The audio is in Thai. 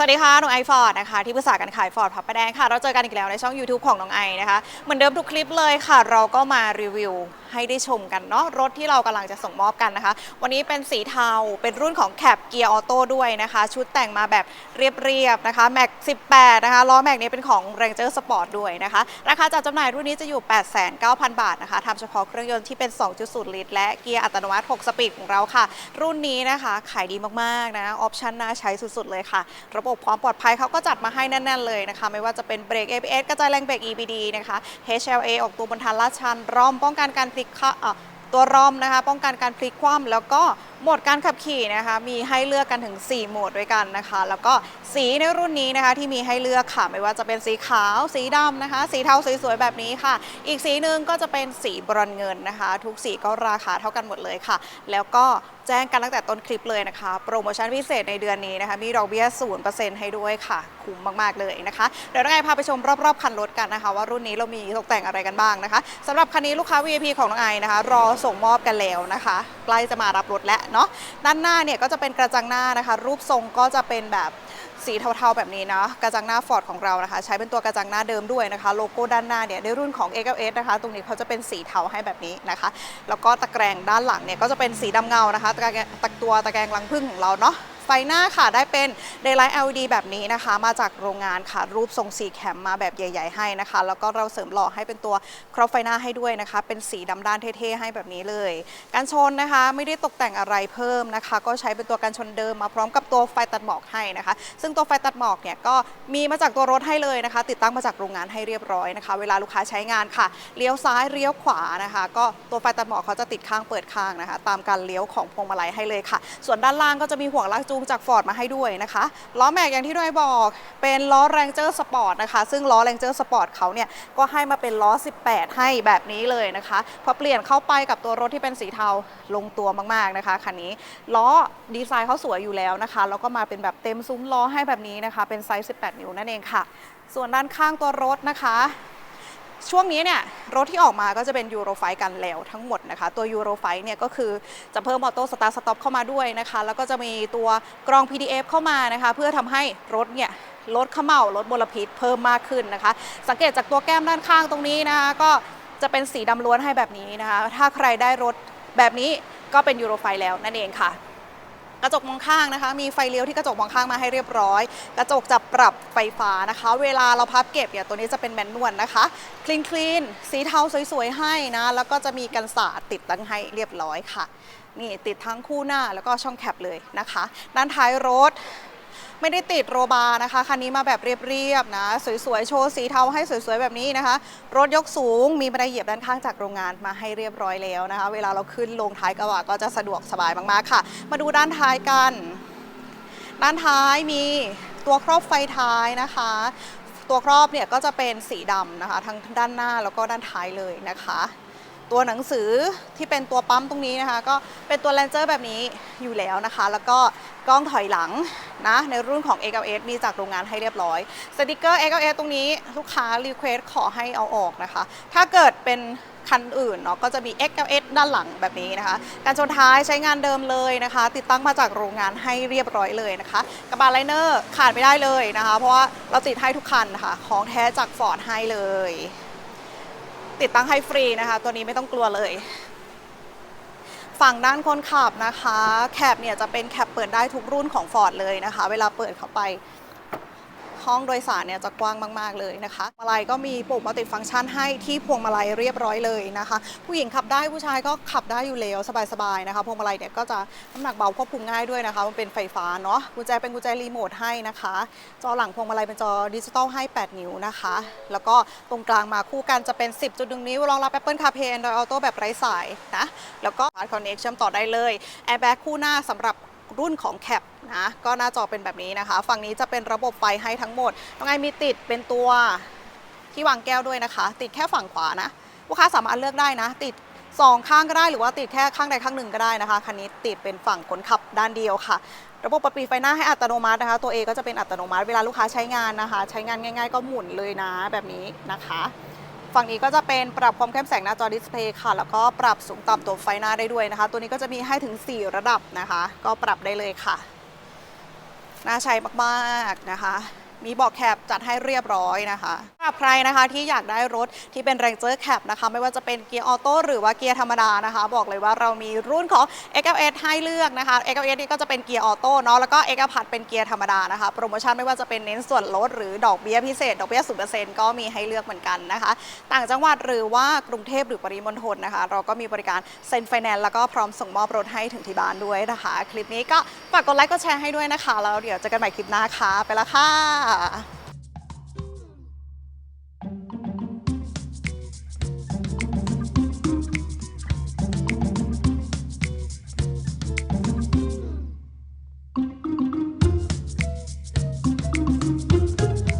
สวัสดีค่ะน้องไอฟอร์ดนะคะที่ปรึกษาการขายฟอร์ดพับประแดงค่ะ เราเจอกันอีกแล้วในช่อง YouTube ของน้องไอนะคะเหมือนเดิมทุกคลิปเลยค่ะ เราก็มารีวิวให้ได้ชมกันเนาะรถที่เรากำลังจะส่งมอบกันนะคะ วันนี้เป็นสีเทาเป็นรุ่นของแคปเกียร์ออโต้ด้วยนะคะ ชุดแต่งมาแบบเรียบๆนะคะแม็ก18 นะคะล้อแม็กนี้เป็นของ Ranger Sport ด้วยนะคะ ราคาจัดจำหน่ายรุ่นนี้จะอยู่ 89,000 บาทนะคะทำเฉพาะเครื่องยนต์ที่เป็น 2.0 ลิตร และเกียร์อัตโนมัติ 6 สปีดของเราค่ะ รุ่นนี้นะคะขายดีมากๆนะออปชันน่าใช้สุดๆเลยค่ะระบบความปลอดภัยเขาก็จัดมาให้แน่น ๆ เลยนะคะ ไม่ว่าจะเป็นเบรก ABS กระจายแรงเบรก EBD นะคะ HLA ออกตัวบนทางลาดชัน รอมป้องกันการพลิกตัวรอมนะคะ ป้องกันการพลิกคว่ำแล้วก็โหมดการขับขี่นะคะมีให้เลือกกันถึง 4 โหมดด้วยกันนะคะ แล้วก็สีในรุ่นนี้นะคะที่มีให้เลือกค่ะไม่ว่าจะเป็นสีขาว สีดำนะคะ สีเทาสวยๆแบบนี้ค่ะ อีกสีหนึ่งก็จะเป็นสีบรอนเงินนะคะ ทุกสีก็ราคาเท่ากันหมดเลยค่ะ แล้วก็แจ้งกันตั้งแต่ต้นคลิปเลยนะคะ โปรโมชั่นพิเศษในเดือนนี้นะคะ มีดอกเบี้ย0%ให้ด้วยค่ะ คุ้มมากๆเลยนะคะ เดี๋ยวเราไงพาไปชมรอบๆคันรถกันนะคะ ว่ารุ่นนี้เรามีตกแต่งอะไรกันบ้างนะคะสำหรับคันนี้ลูกค้า VIP ของน้องไอนะคะ รอส่งมอบกันแล้วนะคะ ใกล้จะมารับรถแล้วเนาะด้านหน้าเนี่ยก็จะเป็นกระจังหน้านะคะ รูปทรงก็จะเป็นแบบสีเทาๆแบบนี้นะกระจังหน้าฟอร์ดของเรานะคะ ใช้เป็นตัวกระจังหน้าเดิมด้วยนะคะ โลโก้ด้านหน้าเนี่ยในรุ่นของ x l s นะคะ ตรงนี้เขาจะเป็นสีเทาให้แบบนี้นะคะ แล้วก็ตะแกรงด้านหลังเนี่ยก็จะเป็นสีดำเงานะคะตะแกรงตะตัวตะแกรงลังพึ่งของเราเนาะ ไฟหน้าค่ะได้เป็น Daylight LED แบบนี้นะคะ มาจากโรงงานค่ะ รูปทรงสีแคมมาแบบใหญ่ ๆ ให้นะคะ แล้วก็เราเสริมหล่อให้เป็นตัวครอบไฟหน้าให้ด้วยนะคะ เป็นสีดำด้านเท่ๆให้แบบนี้เลยการชนนะคะไม่ได้ตกแต่งอะไรเพิ่มนะคะ ก็ใช้เป็นตัวการชนเดิมมาพร้อมกับตัวไฟตัดหมอกให้นะคะ ซึ่งตัวไฟตัดหมอกเนี่ยก็มีมาจากตัวรถให้เลยนะคะ ติดตั้งมาจากโรงงานให้เรียบร้อยนะคะ เวลาลูกค้าใช้งานค่ะเลี้ยวซ้ายเลี้ยวขวานะคะ ก็ตัวไฟตัดหมอกเขาจะติดข้างเปิดข้างนะคะ ตามการเลี้ยวของพวงมาลัยให้เลยค่ะ ส่วนด้านล่างก็จะมีห่วงลากจูงจากฟอร์ดมาให้ด้วยนะคะล้อแม็กอย่างที่ด้วยบอกเป็นล้อแรงเจอร์สปอร์ตนะคะซึ่งล้อแรงเจอร์สปอร์ตเขาเนี่ยก็ให้มาเป็นล้อ 18 ให้แบบนี้เลยนะคะพอเปลี่ยนเข้าไปกับตัวรถที่เป็นสีเทาลงตัวมากๆนะคะคันนี้ล้อดีไซน์เขาสวยอยู่แล้วนะคะแล้วก็มาเป็นแบบเต็มซุ้มล้อให้แบบนี้นะคะเป็นไซส์ 18 นิ้วนั่นเองค่ะ ส่วนด้านข้างตัวรถนะคะ ช่วงนี้เนี่ยรถที่ออกมาก็จะเป็นยูโรไฟกันแล้วทั้งหมดนะคะ ตัวยูโรไฟเนี่ยก็คือจะเพิ่มออโต้สตาร์สต็อปเข้ามาด้วยนะคะ แล้วก็จะมีตัวกรอง PDF เข้ามานะคะ เพื่อทำให้รถเนี่ยลดเขม่าลดมลพิษเพิ่มมากขึ้นนะคะ สังเกตจากตัวแก้มด้านข้างตรงนี้นะคะก็จะเป็นสีดำล้วนให้แบบนี้นะคะ ถ้าใครได้รถแบบนี้ก็เป็นยูโรไฟแล้วนั่นเองค่ะ กระจกมองข้างนะคะ มีไฟเลี้ยวที่กระจกมองข้างมาให้เรียบร้อย กระจกจะปรับไฟฟ้านะคะ เวลาเราพับเก็บเนี่ยตัวนี้จะเป็นแมนนวลนะคะคลีนคลีนสีเทาสวยๆให้นะ แล้วก็จะมีกันสาดติดตั้งให้เรียบร้อยค่ะนี่ติดทั้งคู่หน้าแล้วก็ช่องแคปเลยนะคะ ด้านท้ายรถ ไม่ได้ติดโรบาร์นะคะคันนี้มาแบบเรียบๆนะสวยๆโชว์สีเทาให้สวยๆแบบนี้นะคะ รถยกสูงมีบันไดเหยียบด้านข้างจากโรงงานมาให้เรียบร้อยแล้วนะคะ เวลาเราขึ้นลงท้ายกระบะก็จะสะดวกสบายมากๆค่ะ มาดูด้านท้ายกัน ด้านท้ายมีตัวครอบไฟท้ายนะคะตัวครอบเนี่ยก็จะเป็นสีดำนะคะทั้งด้านหน้าแล้วก็ด้านท้ายเลยนะคะ ตัวหนังสือที่เป็นตัวปั๊มตรงนี้นะคะ ก็เป็นตัวแลนเจอร์แบบนี้อยู่แล้วนะคะ แล้วก็ กล้องถอยหลังนะในรุ่นของ x l s มีจากโรงงานให้เรียบร้อยสติกเกอร์ x l s ตรงนี้ลูกค้ารีเควสขอให้เอาออกนะคะ ถ้าเกิดเป็นคันอื่นเนาะก็จะมี x l s ด้านหลังแบบนี้นะคะ การชนท้ายใช้งานเดิมเลยนะคะ ติดตั้งมาจากโรงงานให้เรียบร้อยเลยนะคะ กระบะไลเนอร์ขาดไม่ได้เลยนะคะ เพราะว่าเราติดให้ทุกคันนะคะของแท้จากฟอร์ดให้เลย ติดตั้งให้ฟรีนะคะ ตัวนี้ไม่ต้องกลัวเลย ฝั่งด้านคนขับนะคะ แคปเนี่ยจะเป็นแคปเปิดได้ทุกรุ่นของ Ford เลยนะคะ เวลาเปิดเข้าไป ห้องโดยสารเนี่ยจะกว้างมาก ๆ เลยนะคะมาลัยก็มีปุ่มมัลติฟังก์ชันให้ที่พวงมาลัยเรียบร้อยเลยนะคะ ผู้หญิงขับได้ผู้ชายก็ขับได้อยู่แล้วสบายๆนะคะพวงมาลัยเนี่ยก็จะน้ำหนักเบาควบคุมง่ายด้วยนะคะมันเป็นไฟฟ้าเนาะกุญแจเป็นกุญแจรีโมทให้นะคะ จอหลังพวงมาลัยเป็นจอดิจิตอลให้ 8 นิ้วนะคะ แล้วก็ตรงกลางมาคู่กันจะเป็น 10.1 นิ้วรองรับ Apple CarPlay Android Auto แบบไร้สายนะแล้วก็ Smart Connect เชื่อมต่อได้เลยแอร์แบ็กคู่หน้าสำหรับ รุ่นของแคปนะก็หน้าจอเป็นแบบนี้นะคะ ฝั่งนี้จะเป็นระบบไฟให้ทั้งหมดน้องไอมีติดเป็นตัวที่วางแก้วด้วยนะคะ ติดแค่ฝั่งขวานะลูกค้าสามารถเลือกได้นะ ติดสองข้างก็ได้หรือว่าติดแค่ข้างใดข้างหนึ่งก็ได้นะคะคันนี้ติดเป็นฝั่งคนขับด้านเดียวค่ะ ระบบปรับปิดไฟหน้าให้อัตโนมัตินะคะ ตัว A ก็จะเป็นอัตโนมัติเวลาลูกค้าใช้งานนะคะ ใช้งานง่าย ๆ ก็หมุนเลยนะแบบนี้นะคะ ฝั่งนี้ก็จะเป็นปรับความเข้มแสงหน้าจอดิสเพย์ค่ะ แล้วก็ปรับสูงต่ำตัวไฟหน้าได้ด้วยนะคะ ตัวนี้ก็จะมีให้ถึง 4 ระดับนะคะ ก็ปรับได้เลยค่ะ น่าใช้มากๆนะคะ มีบอกแคปจัดให้เรียบร้อยนะคะสำหรับใครนะคะที่อยากได้รถที่เป็น Ranger Cap นะคะ ไม่ว่าจะเป็นเกียร์ออโต้หรือว่าเกียร์ธรรมดานะคะ บอกเลยว่าเรามีรุ่นของ XLS ให้เลือกนะคะ XLS นี่ก็จะเป็นเกียร์ออโต้เนาะแล้วก็ X พัดเป็นเกียร์ธรรมดานะคะโปรโมชั่นไม่ว่าจะเป็นเน้นส่วนลดหรือดอกเบี้ยพิเศษ ดอกเบี้ย0%ก็มีให้เลือกเหมือนกันนะคะ ต่างจังหวัดหรือว่ากรุงเทพหรือปริมณฑลนะคะ เราก็มีบริการเซ็นไฟแนนซ์แล้วก็พร้อมส่งมอบรถให้ถึงที่บ้านด้วยนะคะ คลิปนี้ก็ฝากกดไลค์กดแชร์ให้ด้วยนะคะแล้วเดี๋ยวเจอกันใหม่คลิปหน้าค่ะไปละค่ะ yeah.